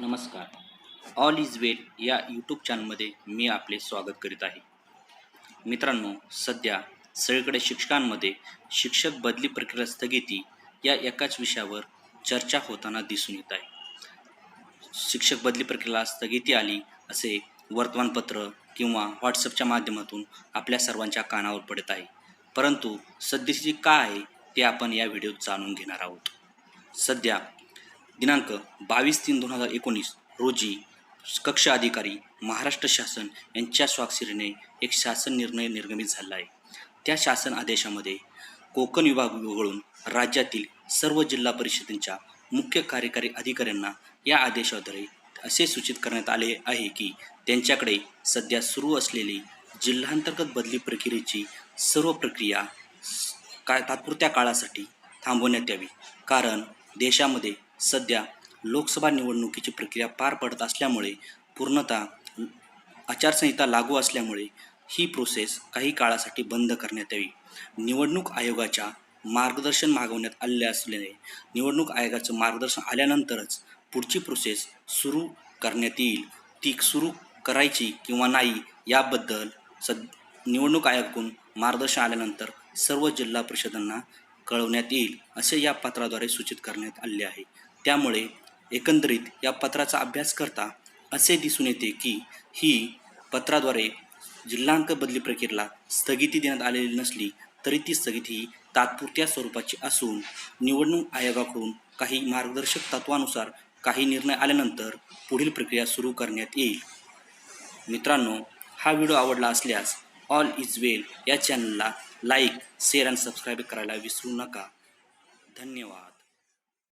नमस्कार. All is वेल या YouTube चॅनलमध्ये मी आपले स्वागत करीत आहे. मित्रांनो सध्या सगळीकडे शिक्षकांमध्ये शिक्षक बदली प्रक्रिया स्थगिती या एकाच विषयावर चर्चा होताना दिसून येत आहे. शिक्षक बदली प्रक्रियेला स्थगिती आली असे वर्तमानपत्र किंवा व्हॉट्सअपच्या माध्यमातून आपल्या सर्वांच्या कानावर पडत आहे. परंतु सद्यस्थिती काय आहे ते आपण या व्हिडिओत जाणून घेणार आहोत. सध्या दिनांक बावीस तीन दोन हजार एकोणीस रोजी कक्ष अधिकारी महाराष्ट्र शासन यांच्या स्वाक्षरीने एक शासन निर्णय निर्गमित झाला आहे. त्या शासन आदेशामध्ये कोकण विभाग वगळून राज्यातील सर्व जिल्हा परिषदेच्या मुख्य कार्यकारी अधिकाऱ्यांना या आदेशाद्वारे असे सूचित करण्यात आले आहे की त्यांच्याकडे सध्या सुरू असलेली जिल्हांतर्गत बदली प्रक्रियेची सर्व प्रक्रिया का तात्पुरत्या काळासाठी थांबवण्यात यावी. कारण देशामध्ये सध्या लोकसभा निवडणुकीची प्रक्रिया पार पडत असल्यामुळे पूर्णतः आचारसंहिता लागू असल्यामुळे ही प्रोसेस काही काळासाठी बंद करण्यात यावी. निवडणूक आयोगाच्या मार्गदर्शन मागवण्यात आले असल्याने निवडणूक आयोगाचं मार्गदर्शन आल्यानंतरच पुढची प्रोसेस सुरू करण्यात येईल. ती सुरू करायची किंवा नाही याबद्दल सद निवडणूक आयोगाकडून मार्गदर्शन आल्यानंतर सर्व जिल्हा परिषदांना कळवण्यात येईल असे या पत्राद्वारे सूचित करण्यात आले आहे. त्यामुळे एकंदरीत या पत्राचा अभ्यास करता असे दिसून येते की ही पत्राद्वारे जिल्हांक बदली प्रक्रियेला स्थगिती देण्यात आलेली नसली तरी ती स्थगिती ही तात्पुरत्या स्वरूपाची असून निवडणूक आयोगाकडून काही मार्गदर्शक तत्वानुसार काही निर्णय आल्यानंतर पुढील प्रक्रिया सुरू करण्यात येईल. मित्रांनो हा व्हिडिओ आवडला असल्यास ऑल इज वेल या चॅनलला लाईक शेअर आणि सबस्क्राईब करायला विसरू नका. धन्यवाद.